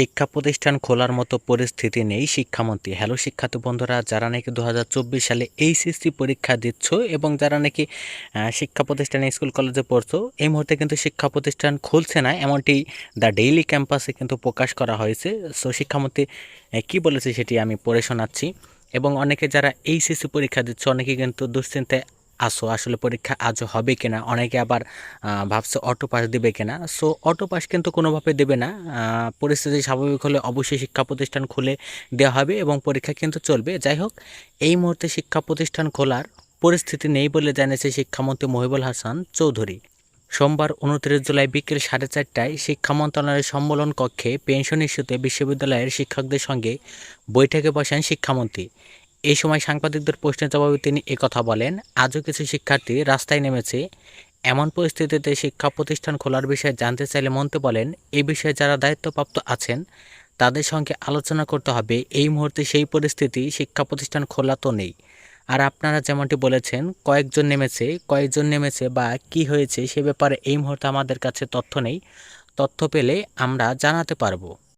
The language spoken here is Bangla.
শিক্ষা প্রতিষ্ঠান খোলার মতো পরিস্থিতি নেই, শিক্ষামন্ত্রী। হ্যালো শিক্ষার্থী বন্ধুরা, যারা নাকি দু হাজার চব্বিশ সালে এইচএসসি পরীক্ষা দিচ্ছ এবং যারা নাকি শিক্ষা প্রতিষ্ঠানে স্কুল, কলেজে পড়ছো, এই মুহূর্তে কিন্তু শিক্ষা প্রতিষ্ঠান খুলছে না, এমনটি দ্য ডেইলি ক্যাম্পাসে কিন্তু প্রকাশ করা হয়েছে। সো শিক্ষামন্ত্রী কি বলেছে সেটি আমি পড়ে শোনাচ্ছি। এবং অনেকে যারা এইচএসসি পরীক্ষা দিচ্ছে, অনেকে কিন্তু দুশ্চিন্তায় আসো, আসলে পরীক্ষা আজও হবে কিনা? অনেকে আবার ভাবছে অটো পাস দেবে কিনা? সো অটো পাস কিন্তু কোনোভাবে দেবে না। পরিস্থিতি স্বাভাবিক হলে অবশ্যই শিক্ষা প্রতিষ্ঠান খুলে দেওয়া হবে এবং পরীক্ষা কিন্তু চলবে। যাই হোক, এই মুহূর্তে শিক্ষা প্রতিষ্ঠান খোলার পরিস্থিতি নেই বলে জানিয়েছে শিক্ষামন্ত্রী মহিবুল হাসান চৌধুরী। সোমবার উনত্রিশ জুলাই বিকেল সাড়ে চারটায় শিক্ষা মন্ত্রণালয়ের সম্মেলন কক্ষে পেনশন ইস্যুতে বিশ্ববিদ্যালয়ের শিক্ষকদের সঙ্গে বৈঠকে বসেন শিক্ষামন্ত্রী। এই সময় সাংবাদিকদের প্রশ্নের জবাবে তিনি একথা বলেন, আজও কিছু শিক্ষার্থী রাস্তায় নেমেছে। এমন পরিস্থিতিতে শিক্ষা প্রতিষ্ঠান খোলার বিষয়ে জানতে চাইলে মন্ত্রী বলেন, এ বিষয়ে যারা দায়িত্বপ্রাপ্ত আছেন, তাদের সঙ্গে আলোচনা করতে হবে। এই মুহূর্তে সেই পরিস্থিতি শিক্ষা প্রতিষ্ঠান খোলা তো নেই। আর আপনারা যেমনটি বলেছেন, কয়েকজন নেমেছে কয়েকজন নেমেছে বা কি হয়েছে সে ব্যাপারে এই মুহূর্তে আমাদের কাছে তথ্য নেই। তথ্য পেলে আমরা জানাতে পারব।